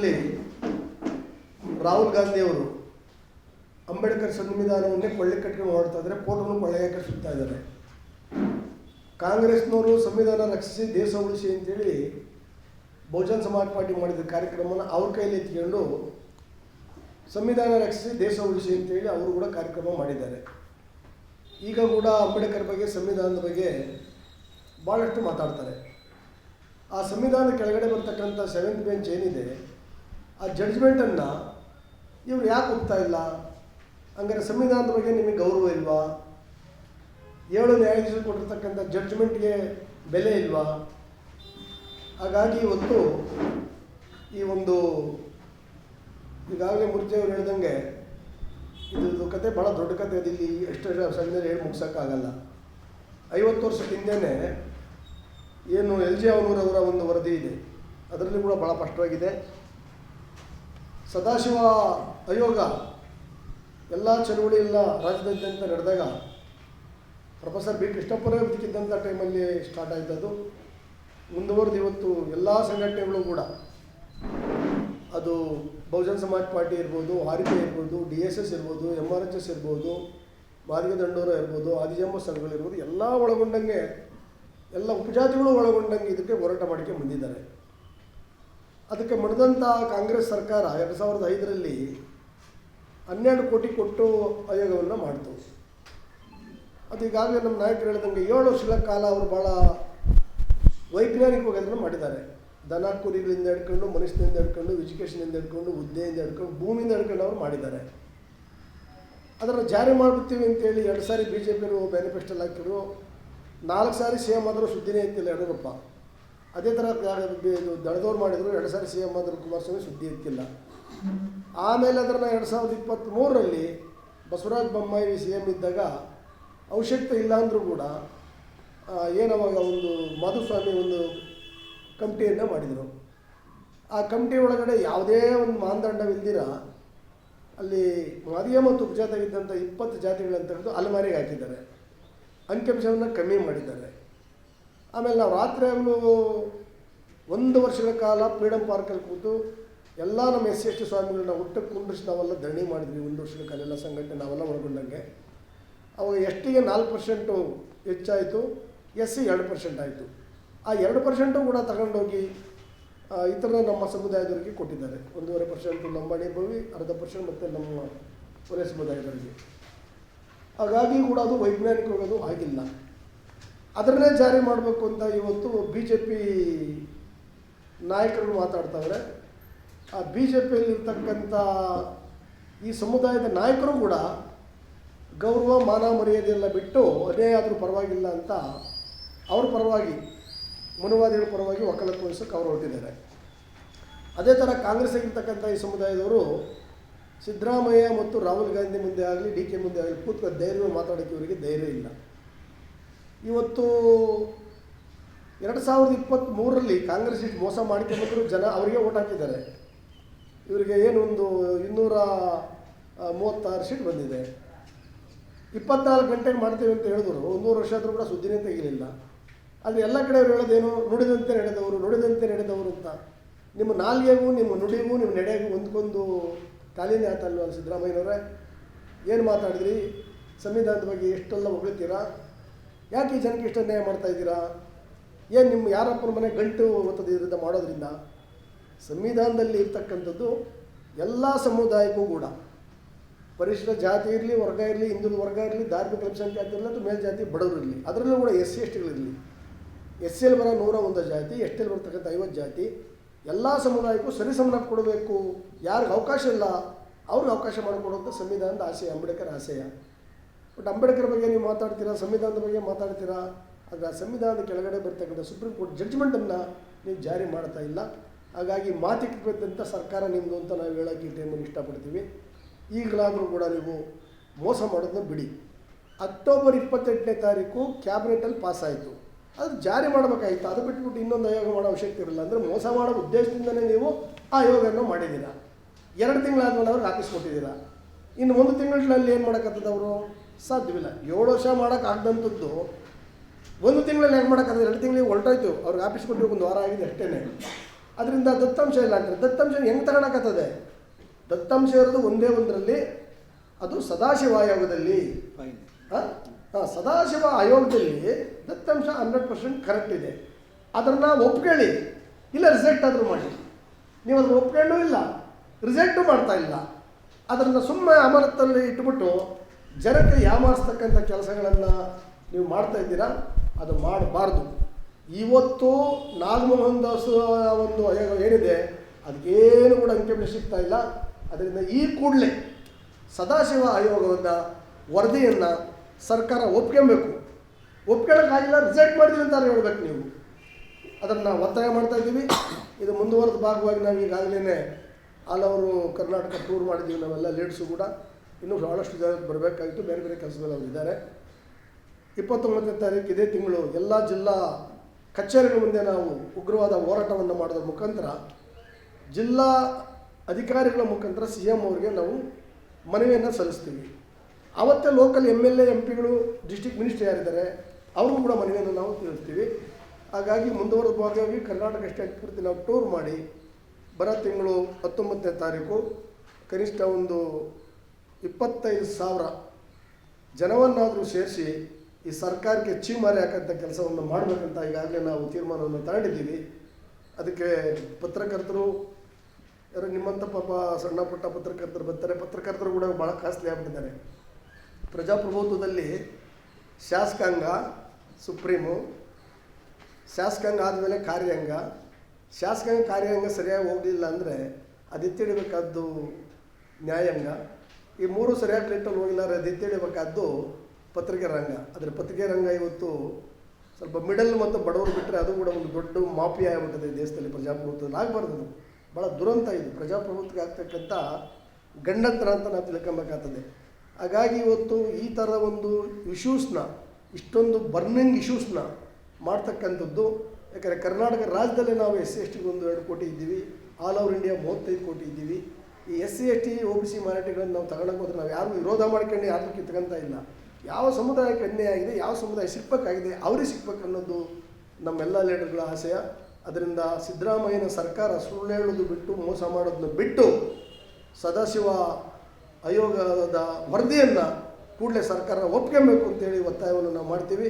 ಸಂದರ್ಭದಲ್ಲಿ ರಾಹುಲ್ ಗಾಂಧಿಯವರು ಅಂಬೇಡ್ಕರ್ ಸಂವಿಧಾನವನ್ನೇ ಕೊಳ್ಳೆ ಕಟ್ಕೊಂಡು ಹೊರಡ್ತಾ ಇದ್ದಾರೆ ಫೋಟೋನು ಕೊಳ್ಳೆಗೆ ಕಟ್ಟಿಸ್ತಾ ಇದ್ದಾರೆ. ಕಾಂಗ್ರೆಸ್ನವರು ಸಂವಿಧಾನ ರಕ್ಷಿಸಿ ದೇಶ ಉಳಿಸಿ ಅಂತೇಳಿ ಬಹುಜನ್ ಸಮಾಜ್ ಪಾರ್ಟಿ ಮಾಡಿದ ಕಾರ್ಯಕ್ರಮನ ಅವ್ರ ಕೈಯಲ್ಲಿ ಎತ್ಕೊಂಡು ಸಂವಿಧಾನ ರಕ್ಷಿಸಿ ದೇಶ ಉಳಿಸಿ ಅಂತೇಳಿ ಅವರು ಕೂಡ ಕಾರ್ಯಕ್ರಮ ಮಾಡಿದ್ದಾರೆ. ಈಗ ಕೂಡ ಅಂಬೇಡ್ಕರ್ ಬಗ್ಗೆ, ಸಂವಿಧಾನದ ಬಗ್ಗೆ ಭಾಳಷ್ಟು ಮಾತಾಡ್ತಾರೆ. ಆ ಸಂವಿಧಾನ ಕೆಳಗಡೆ ಬರ್ತಕ್ಕಂಥ ಸೆವೆಂತ್ ಬೆಂಚ್ ಏನಿದೆ ಆ ಜಡ್ಜ್ಮೆಂಟನ್ನು ಇವ್ರು ಯಾಕೆ ಒಪ್ತಾ ಇಲ್ಲ? ಹಂಗಾರೆ ಸಂವಿಧಾನದ ಬಗ್ಗೆ ನಿಮಗೆ ಗೌರವ ಇಲ್ವಾ? ಏಳು ನ್ಯಾಯಾಧೀಶರು ಕೊಟ್ಟಿರ್ತಕ್ಕಂಥ ಜಡ್ಜ್ಮೆಂಟ್ಗೆ ಬೆಲೆ ಇಲ್ವಾ? ಹಾಗಾಗಿ ಇವತ್ತು ಈ ಒಂದು ಈಗಾಗಲೇ ಮುರ್ಜಿಯವರು ಹೇಳ್ದಂಗೆ ಇದು ಕತೆ ಭಾಳ ದೊಡ್ಡ ಕತೆ ಅದು ಇಲ್ಲಿ ಎಷ್ಟು ಸಣ್ಣ ಹೇಳಿ ಮುಗಿಸೋಕ್ಕಾಗಲ್ಲ. ಐವತ್ತು ವರ್ಷದ ಹಿಂದೆಯೇ ಏನು ಎಲ್ ಜಿ ಅವನೂರವರ ಒಂದು ವರದಿ ಇದೆ. ಅದರಲ್ಲಿ ಕೂಡ ಭಾಳ ಸ್ಪಷ್ಟವಾಗಿದೆ. ಸದಾಶಿವ ಆಯೋಗ ಎಲ್ಲ ಚಳುವಳಿ ಎಲ್ಲ ರಾಜ್ಯದಾದ್ಯಂತ ನಡೆದಾಗ ಪ್ರೊಫೆಸರ್ ಬಿ ಕೃಷ್ಣಪುರ ಬದುಕಿದ್ದಂಥ ಟೈಮಲ್ಲಿ ಸ್ಟಾರ್ಟ್ ಆಯಿತದ್ದು ಮುಂದುವರೆದು ಇವತ್ತು ಎಲ್ಲ ಸಂಘಟನೆಗಳು ಕೂಡ ಅದು ಬಹುಜನ ಸಮಾಜ್ ಪಾರ್ಟಿ ಇರ್ಬೋದು ಆರ್ ಪಿ ಇರ್ಬೋದು, ಡಿ ಎಸ್ ಎಸ್ ಇರ್ಬೋದು ಎಂ ಆರ್ ಎಚ್ ಎಸ್ ಇರ್ಬೋದು ಮಾರ್ಗದಂಡೋರ ಇರ್ಬೋದು, ಆದಿಜಂಬ ಸಂಘಗಳಿರ್ಬೋದು ಎಲ್ಲ ಒಳಗೊಂಡಂಗೆ ಎಲ್ಲ ಉಪಜಾತಿಗಳು ಒಳಗೊಂಡಂಗೆ ಇದಕ್ಕೆ ಹೋರಾಟ ಮಾಡೋಕ್ಕೆ ಬಂದಿದ್ದಾರೆ. ಅದಕ್ಕೆ ಮಣಿದಂಥ ಕಾಂಗ್ರೆಸ್ ಸರ್ಕಾರ ಎರಡು ಸಾವಿರದ ಐದರಲ್ಲಿ ಹನ್ನೆರಡು ಕೋಟಿ ಕೊಟ್ಟು ಆಯೋಗವನ್ನು ಮಾಡ್ತು. ಅದು ಈಗಾಗಲೇ ನಮ್ಮ ನಾಯಕರು ಹೇಳಿದಂಗೆ ಏಳು ವರ್ಷಗಳ ಕಾಲ ಅವರು ಭಾಳ ವೈಜ್ಞಾನಿಕವಾಗಿ ಅದನ್ನು ಮಾಡಿದ್ದಾರೆ. ದನ ಕುರಿಗಳಿಂದ ಹಿಡ್ಕೊಂಡು ಮನುಷ್ಯನಿಂದ ಹಿಡ್ಕೊಂಡು ಎಜುಕೇಷನಿಂದ ಹಿಡ್ಕೊಂಡು, ಹುದ್ದೆಯಿಂದ ಹಿಡ್ಕೊಂಡು, ಭೂಮಿಯಿಂದ ಹಿಡ್ಕೊಂಡು ಅವರು ಮಾಡಿದ್ದಾರೆ. ಅದನ್ನು ಜಾರಿ ಮಾಡ್ಬಿಡ್ತೀವಿ ಅಂತೇಳಿ ಎರಡು ಸಾರಿ ಬಿ ಜೆ ಪಿಯವರು ಮ್ಯಾನಿಫೆಸ್ಟೋಲ್ಲಿ ಹಾಕಿದ್ರು. ನಾಲ್ಕು ಸಾರಿ ಸೇಮ್ ಆದರೂ ಸುದ್ದಿನೇ ಇತ್ತಿಲ್ಲ ಯಡಿಯೂರಪ್ಪ. ಅದೇ ಥರ ಇದು ದಳದವ್ರು ಮಾಡಿದ್ರು, ಎರಡು ಸಾರಿ ಸಿ ಎಂ ಆದರೂ ಕುಮಾರಸ್ವಾಮಿ ಸುದ್ದಿ ಇತ್ತಿಲ್ಲ ಆಮೇಲೆ ಅದನ್ನು ಎರಡು ಸಾವಿರದ ಇಪ್ಪತ್ತ್ಮೂರರಲ್ಲಿ ಬಸವರಾಜ ಬೊಮ್ಮಾಯಿ ಸಿ ಎಂ ಇದ್ದಾಗ ಅವಶ್ಯಕತೆ ಇಲ್ಲ ಅಂದರೂ ಕೂಡ ಏನವಾಗ ಒಂದು ಮಾಧುಸ್ವಾಮಿ ಒಂದು ಕಮಿಟಿಯನ್ನು ಮಾಡಿದರು. ಆ ಕಮಿಟಿ ಒಳಗಡೆ ಯಾವುದೇ ಒಂದು ಮಾನದಂಡವಿಲ್ದಿರ ಅಲ್ಲಿ ಮಾದಿಯ ಮತ್ತು ಉಪಜಾತವಿದ್ದಂಥ ಇಪ್ಪತ್ತು ಜಾತಿಗಳಂತ ತೆಗೆದು ಅಲೆಮಾರಿಗೆ ಹಾಕಿದ್ದಾರೆ. ಅಂಕಿಅಂಶವನ್ನು ಕಮ್ಮಿ ಮಾಡಿದ್ದಾರೆ. ಆಮೇಲೆ ನಾವು ರಾತ್ರಿ ಆಗಲೂ ಒಂದು ವರ್ಷಗಳ ಕಾಲ ಫ್ರೀಡಮ್ ಪಾರ್ಕಲ್ಲಿ ಕೂತು ಎಲ್ಲ ನಮ್ಮ ಎಸ್ ಸಿ ಎಸ್ ಟಿ ಸ್ವಾಮಿಗಳನ್ನ ಒಟ್ಟು ಕುಂಡ್ರಿಸಿ ನಾವೆಲ್ಲ ಧರಣಿ ಮಾಡಿದ್ವಿ ಒಂದು ವರ್ಷಗಳ ಕಾಲ ಎಲ್ಲ ಸಂಘಟನೆ ನಾವೆಲ್ಲ ಒಳಗೊಂಡಂಗೆ. ಅವಾಗ ಎಸ್ ಟಿಗೆ ನಾಲ್ಕು ಪರ್ಸೆಂಟು ಹೆಚ್ಚಾಯಿತು, ಎಸ್ ಸಿ ಎರಡು ಪರ್ಸೆಂಟ್ ಆಯಿತು. ಆ ಎರಡು ಪರ್ಸೆಂಟು ಕೂಡ ತಗೊಂಡೋಗಿ ಇತರ ನಮ್ಮ ಸಮುದಾಯದವರಿಗೆ ಕೊಟ್ಟಿದ್ದಾರೆ. ಒಂದೂವರೆ ಪರ್ಸೆಂಟು ಲಂಬಾಣಿ ಭವಿ ಅರ್ಧ ಪರ್ಸೆಂಟ್ ಮತ್ತು ನಮ್ಮ ಒಲೆ ಸಮುದಾಯದವರಿಗೆ. ಹಾಗಾಗಿ ಕೂಡ ಅದು ವೈಜ್ಞಾನಿಕವಾಗಿ ಅದು ಆಗಿಲ್ಲ. ಅದನ್ನೇ ಜಾರಿ ಮಾಡಬೇಕು ಅಂತ ಇವತ್ತು ಬಿ ಜೆ ಪಿ ನಾಯಕರು ಮಾತಾಡ್ತಾವ್ರೆ. ಆ ಬಿ ಜೆ ಪಿಯಲ್ಲಿರ್ತಕ್ಕಂಥ ಈ ಸಮುದಾಯದ ನಾಯಕರು ಕೂಡ ಗೌರವ, ಮಾನ ಮರ್ಯಾದೆ ಎಲ್ಲ ಬಿಟ್ಟು ಅದೇ ಆದರೂ ಪರವಾಗಿಲ್ಲ ಅಂತ ಅವ್ರ ಪರವಾಗಿ, ಮನುವಾದಿಗಳ ಪರವಾಗಿ ವಕಾಲತ್ತು ವಹಿಸೋಕೆ ಅವರು ಹೊರಟಿದ್ದಾರೆ. ಅದೇ ಥರ ಕಾಂಗ್ರೆಸ್ ಆಗಿರ್ತಕ್ಕಂಥ ಈ ಸಮುದಾಯದವರು ಸಿದ್ದರಾಮಯ್ಯ ಮತ್ತು ರಾಹುಲ್ ಗಾಂಧಿ ಮುಂದೆ ಆಗಲಿ, ಡಿ ಕೆ ಮುಂದೆ ಆಗಲಿ ಕೂತ್ಕೊಂಡು ಧೈರ್ಯ ಮಾತಾಡೋಕ್ಕೆ ಇವರಿಗೆ ಧೈರ್ಯ ಇಲ್ಲ. ಇವತ್ತು ಎರಡು ಸಾವಿರದ ಇಪ್ಪತ್ತ್ಮೂರರಲ್ಲಿ ಕಾಂಗ್ರೆಸ್ ಇಷ್ಟು ಮೋಸ ಮಾಡಿಕೊಂಡ್ರು ಜನ ಅವರಿಗೆ ಓಟ್ ಹಾಕಿದ್ದಾರೆ. ಇವರಿಗೆ ಏನೊಂದು ಇನ್ನೂರ ಮೂವತ್ತಾರು ಸೀಟ್ ಬಂದಿದೆ. ಇಪ್ಪತ್ನಾಲ್ಕು ಗಂಟೆಗೆ ಮಾಡ್ತೀವಿ ಅಂತ ಹೇಳಿದ್ರು. ಒಂದೂರು ವರ್ಷ ಆದರೂ ಕೂಡ ಸುದ್ದಿನೇ ತೆಗಿಲಿಲ್ಲ. ಆದರೆ ಎಲ್ಲ ಕಡೆ ಅವ್ರು ಹೇಳೋದೇನು, ನುಡಿದಂತೆ ನಡೆದವರು ನುಡಿದಂತೆ ನಡೆದವರು ಅಂತ. ನಿಮ್ಮ ನಾಲ್ಗೆಗೂ, ನಿಮ್ಮ ನುಡಿಗೂ, ನಿಮ್ಮ ನಡೆಗೂ ಒಂದ್ಕೊಂದು ತಾಲೀನೇ ಆತಲ್ವ ಸಿದ್ದರಾಮಯ್ಯನವರೇ? ಏನು ಮಾತಾಡಿದ್ರಿ? ಸಂವಿಧಾನದ ಬಗ್ಗೆ ಎಷ್ಟೆಲ್ಲ ಹೊಗಳ್ತೀರಾ? ಯಾಕೆ ಈ ಜನಕ್ಕೆ ಇಷ್ಟು ಅನ್ಯಾಯ ಮಾಡ್ತಾ ಇದ್ದೀರಾ? ಏನು ನಿಮ್ಮ ಯಾರಪ್ಪನ ಮನೆ ಗಂಟು ಇದರಿಂದ ಮಾಡೋದ್ರಿಂದ? ಸಂವಿಧಾನದಲ್ಲಿ ಇರ್ತಕ್ಕಂಥದ್ದು ಎಲ್ಲ ಸಮುದಾಯಕ್ಕೂ ಕೂಡ. ಪರಿಶಿಷ್ಟ ಜಾತಿ ಇರಲಿ, ವರ್ಗ ಇರಲಿ, ಹಿಂದುಳಿದ ವರ್ಗ ಇರಲಿ, ಧಾರ್ಮಿಕ ಅಲ್ಪಸಂಖ್ಯಾತ ಇರಲಿ ಅಥವಾ ಮೇಲ್ಜಾತಿ ಬಡವರು ಇರಲಿ, ಅದರಲ್ಲೂ ಕೂಡ ಎಸ್ ಸಿ ಎಸ್ ಟಿಗಳಿರಲಿ ಎಸ್ ಸಿ ಎಲ್ ಬರೋ ನೂರ ಒಂದು ಜಾತಿ, ಎಸ್ ಟಿ ಎಲ್ ಬರ್ತಕ್ಕಂಥ ಐವತ್ತು ಜಾತಿ, ಎಲ್ಲ ಸಮುದಾಯಕ್ಕೂ ಸರಿಸಮನ ಕೊಡಬೇಕು. ಯಾರಿಗೆ ಅವಕಾಶ ಇಲ್ಲ, ಅವ್ರಿಗೆ ಅವಕಾಶ ಮಾಡಿಕೊಡುವಂಥ ಸಂವಿಧಾನದ ಆಶಯ, ಅಂಬೇಡ್ಕರ್ ಆಶಯ. ಬಟ್ ಅಂಬೇಡ್ಕರ್ ಬಗ್ಗೆ ನೀವು ಮಾತಾಡ್ತೀರಾ? ಸಂವಿಧಾನದ ಬಗ್ಗೆ ಮಾತಾಡ್ತೀರಾ? ಆದರೆ ಸಂವಿಧಾನದ ಕೆಳಗಡೆ ಬರ್ತಕ್ಕಂಥ ಸುಪ್ರೀಂ ಕೋರ್ಟ್ ಜಡ್ಜ್ಮೆಂಟನ್ನು ನೀವು ಜಾರಿ ಮಾಡ್ತಾ ಇಲ್ಲ. ಹಾಗಾಗಿ ಮಾತಿಗೆ ಸರ್ಕಾರ ನಿಮ್ಮದು ಅಂತ ನಾವು ಹೇಳೋಕ್ಕೆ ಈ ಟೈಮಲ್ಲಿ ಇಷ್ಟಪಡ್ತೀವಿ. ಈಗಲಾದರೂ ಕೂಡ ನೀವು ಮೋಸ ಮಾಡೋದನ್ನ ಬಿಡಿ. ಅಕ್ಟೋಬರ್ ಇಪ್ಪತ್ತೆಂಟನೇ ತಾರೀಕು ಕ್ಯಾಬಿನೆಟಲ್ಲಿ ಪಾಸ್ ಆಯಿತು ಅದು ಜಾರಿ ಮಾಡಬೇಕಾಗಿತ್ತು ಅದು ಬಿಟ್ಬಿಟ್ಟು ಇನ್ನೊಂದು ಆಯೋಗ ಮಾಡೋ ಅವಶ್ಯಕತೆ ಇರಲಿಲ್ಲ ಅಂದರೆ ಮೋಸ ಮಾಡೋ ಉದ್ದೇಶದಿಂದಲೇ ನೀವು ಆ ಆಯೋಗವನ್ನು ಮಾಡಿದ್ದೀರಾ? ಎರಡು ತಿಂಗಳಾದ್ಮೇಲೆ ಅವರು ಕೊಟ್ಟಿದ್ದೀರಾ? ಇನ್ನು ಒಂದು ತಿಂಗಳಲ್ಲಿ ಏನು ಮಾಡೋಕ್ಕಂಥದ್ದು ಅವರು ಸಾಧ್ಯವಿಲ್ಲ. ಏಳು ವರ್ಷ ಮಾಡೋಕ್ಕಾಗ್ದಂಥದ್ದು ಒಂದು ತಿಂಗಳಲ್ಲಿ ಹೆಂಗೆ ಮಾಡೋಕ್ಕಾಗಲ್ಲ ಎರಡು ತಿಂಗಳಿಗೆ ಹೊರಟಾಯ್ತು. ಅವ್ರಿಗೆ ಆಫೀಸ್ ಕೊಟ್ಟಿರೋ ಒಂದು ವಾರ ಆಗಿದೆ ಅಷ್ಟೇ ಅದರಿಂದ ದತ್ತಾಂಶ ಇಲ್ಲ ಅಂತಾರೆ ದತ್ತಾಂಶ ಹೆಂಗೆ ತಗೊಳಕತ್ತದೆ? ದತ್ತಾಂಶ ಇರೋದು ಒಂದೇ ಒಂದರಲ್ಲಿ ಅದು ಸದಾಶಿವ ಆಯೋಗದಲ್ಲಿ. ಹಾಂ? ಸದಾಶಿವ ಆಯೋಗದಲ್ಲಿ ದತ್ತಾಂಶ ಹಂಡ್ರೆಡ್ ಪರ್ಸೆಂಟ್ ಕರೆಕ್ಟ್ ಇದೆ. ಅದನ್ನು ಒಪ್ಕೊಳ್ಳಿ. ಇಲ್ಲ ರಿಸಲ್ಟ್ ಆದರೂ ಮಾಡಿ. ನೀವು ಅದನ್ನು ಒಪ್ಕೊಂಡು ಇಲ್ಲ. ರಿಸಲ್ಟು ಮಾಡ್ತಾ ಇಲ್ಲ. ಅದರಿಂದ ಸುಮ್ಮನೆ ಅಮರತ್ತಲ್ಲಿ ಇಟ್ಬಿಟ್ಟು ಜನಕ್ಕೆ ಯಾಮಾರಿಸ್ತಕ್ಕಂಥ ಕೆಲಸಗಳನ್ನು ನೀವು ಮಾಡ್ತಾ ಇದ್ದೀರಾ, ಅದು ಮಾಡಬಾರ್ದು. ಇವತ್ತು ನಾಗಮೋಹನ್ ದಾಸ್ ಒಂದು ಏನಿದೆ, ಅದಕ್ಕೇನು ಕೂಡ ಅಂಕಿಅಂಶ ಸಿಗ್ತಾ ಇಲ್ಲ. ಅದರಿಂದ ಈ ಕೂಡಲೇ ಸದಾಶಿವ ಆಯೋಗದ ವರದಿಯನ್ನು ಸರ್ಕಾರ ಒಪ್ಕೊಬೇಕು ಒಪ್ಕೊಳ್ಳೋಕ್ಕಾಗಿಲ್ಲ ರಿಜೆಕ್ಟ್ ಮಾಡಿದ್ವಿ ಅಂತ ಹೇಳ್ಬೇಕು ನೀವು. ಅದನ್ನು ಒತ್ತಾಯ ಮಾಡ್ತಾ ಇದ್ದೀವಿ. ಇದು ಮುಂದುವರೆದ ಭಾಗವಾಗಿ ನಾವು ಈಗಾಗಲೇ ಆಲ್ ಅವರು ಕರ್ನಾಟಕ ಟೂರ್ ಮಾಡಿದ್ದೀವಿ, ನಾವೆಲ್ಲ ಲೀಡ್ಸು ಕೂಡ. ಇನ್ನೂ ಭಾಳಷ್ಟು ಜನ ಬರಬೇಕಾಗಿತ್ತು, ಬೇರೆ ಬೇರೆ ಕೆಲಸಗಳು ಅವರಿದ್ದಾರೆ ಇಪ್ಪತ್ತೊಂಬತ್ತನೇ ತಾರೀಕು ಇದೇ ತಿಂಗಳು ಎಲ್ಲ ಜಿಲ್ಲಾ ಕಚೇರಿಗಳ ಮುಂದೆ ನಾವು ಉಗ್ರವಾದ ಹೋರಾಟವನ್ನು ಮಾಡೋದ್ರ ಮುಖಾಂತರ ಜಿಲ್ಲಾ ಅಧಿಕಾರಿಗಳ ಮುಖಾಂತರ ಸಿ ಎಂ ಅವರಿಗೆ ನಾವು ಮನವಿಯನ್ನು ಸಲ್ಲಿಸ್ತೀವಿ. ಆವತ್ತೇ local M L A, M ಪಿಗಳು, district minister ಯಾರಿದ್ದಾರೆ, ಅವ್ರಿಗೂ ಕೂಡ ಮನವಿಯನ್ನು ನಾವು ತಿಳಿಸ್ತೀವಿ ಹಾಗಾಗಿ ಮುಂದುವರೆದ ಭಾಗವಾಗಿ ಕರ್ನಾಟಕ ಸ್ಟೇಟ್ ಪೂರ್ತಿ ನಾವು ಟೂರ್ ಮಾಡಿ ಬರೋ ತಿಂಗಳು ಹತ್ತೊಂಬತ್ತನೇ ತಾರೀಕು ಕನಿಷ್ಠ ಒಂದು ಇಪ್ಪತ್ತೈದು ಸಾವಿರ ಜನವನ್ನಾದರೂ ಸೇರಿಸಿ ಈ ಸರ್ಕಾರಕ್ಕೆ ಚೀಮಾರಿ ಹಾಕಂಥ ಕೆಲಸವನ್ನು ಮಾಡಬೇಕಂತ ಈಗಾಗಲೇ ನಾವು ತೀರ್ಮಾನವನ್ನು ತಗೊಂಡಿದ್ದೀವಿ. ಅದಕ್ಕೆ ಪತ್ರಕರ್ತರು, ಯಾರು ನಿಮ್ಮಂಥ ಪಾಪ ಸಣ್ಣ ಪುಟ್ಟ ಪತ್ರಕರ್ತರು ಬರ್ತಾರೆ. ಪತ್ರಕರ್ತರು ಕೂಡ ಭಾಳ ಕಾಸ್ಟ್ಲಿ ಆಗ್ಬಿಟ್ಟಿದ್ದಾರೆ. ಪ್ರಜಾಪ್ರಭುತ್ವದಲ್ಲಿ ಶಾಸಕಾಂಗ, ಸುಪ್ರೀಮು, ಶಾಸಕಾಂಗ ಆದಮೇಲೆ ಕಾರ್ಯಾಂಗ. ಶಾಸಕಾಂಗ, ಕಾರ್ಯಾಂಗ ಸರಿಯಾಗಿ ಹೋಗಲಿಲ್ಲ ಅಂದರೆ ಅದು ಎತ್ತಿಡಬೇಕಾದ್ದು ನ್ಯಾಯಾಂಗ. ಈ ಮೂರು ಸರಿಯಾಗಿ ಪ್ಲೇಟಲ್ಲಿ ಹೋಗಿಲ್ಲ ಎತ್ತಿಡಬೇಕಾದ್ದು ಪತ್ರಿಕೆ ರಂಗ. ಆದರೆ ಪತ್ರಿಕೆ ರಂಗ ಇವತ್ತು ಸ್ವಲ್ಪ ಮಿಡಲ್ ಮತ್ತು ಬಡವರು ಬಿಟ್ಟರೆ ಅದು ಕೂಡ ಒಂದು ದೊಡ್ಡ ಮಾಫಿಯಾ ಆಗಿಬಿಟ್ಟಿದೆ ದೇಶದಲ್ಲಿ ಪ್ರಜಾಪ್ರಭುತ್ವದಲ್ಲಿ ಆಗಬಾರ್ದು. ಭಾಳ ದುರಂತ ಇದು. ಪ್ರಜಾಪ್ರಭುತ್ವಕ್ಕೆ ಆಗ್ತಕ್ಕಂಥ ಗಂಡಂತರ ಅಂತ ನಾವು ತಿಳ್ಕೊಬೇಕಾಗ್ತದೆ. ಹಾಗಾಗಿ ಇವತ್ತು ಈ ಥರದ ಒಂದು ಇಶ್ಯೂಸ್ನ ಇಷ್ಟೊಂದು ಬರ್ನಿಂಗ್ ಇಶ್ಯೂಸ್ನ ಮಾಡ್ತಕ್ಕಂಥದ್ದು. ಯಾಕಂದರೆ ಕರ್ನಾಟಕ ರಾಜ್ಯದಲ್ಲೇ ನಾವು ಎಸ್ ಸಿ ಎಸ್ ಟಿಗೆ ಒಂದು ಎರಡು ಕೋಟಿ ಇದ್ದೀವಿ. ಆಲ್ ಓವರ್ ಇಂಡಿಯಾ ಮೂವತ್ತೈದು ಕೋಟಿ ಇದ್ದೀವಿ. ಈ S C S T O B C ಮರಾಠಿಗಳನ್ನು ನಾವು ತಗೊಳಕ್ಕೆ ಹೋದ್ರೆ ನಾವು ಯಾರು ವಿರೋಧ ಮಾಡ್ಕೊಂಡು ಯಾರು ಕಿತ್ಕೊಂತ ಇಲ್ಲ. ಯಾವ ಸಮುದಾಯಕ್ಕೆ ಅನ್ಯಾಯ ಆಗಿದೆ, ಯಾವ ಸಮುದಾಯ ಸಿಗ್ಬೇಕಾಗಿದೆ ಅವ್ರಿಗೆ ಸಿಗ್ಬೇಕು ಅನ್ನೋದು ನಮ್ಮೆಲ್ಲ ಲೀಡರ್ಗಳ ಆಸೆಯ ಅದರಿಂದ ಸಿದ್ದರಾಮಯ್ಯನ ಸರ್ಕಾರ ಸುಳ್ಳು ಹೇಳೋದು ಬಿಟ್ಟು, ಮೋಸ ಮಾಡೋದನ್ನ ಬಿಟ್ಟು ಸದಾಶಿವ ಆಯೋಗದ ವರದಿಯನ್ನು ಕೂಡಲೇ ಸರ್ಕಾರ ಒಪ್ಕೊಬೇಕು ಅಂತೇಳಿ ಒತ್ತಾಯವನ್ನು ನಾವು ಮಾಡ್ತೀವಿ.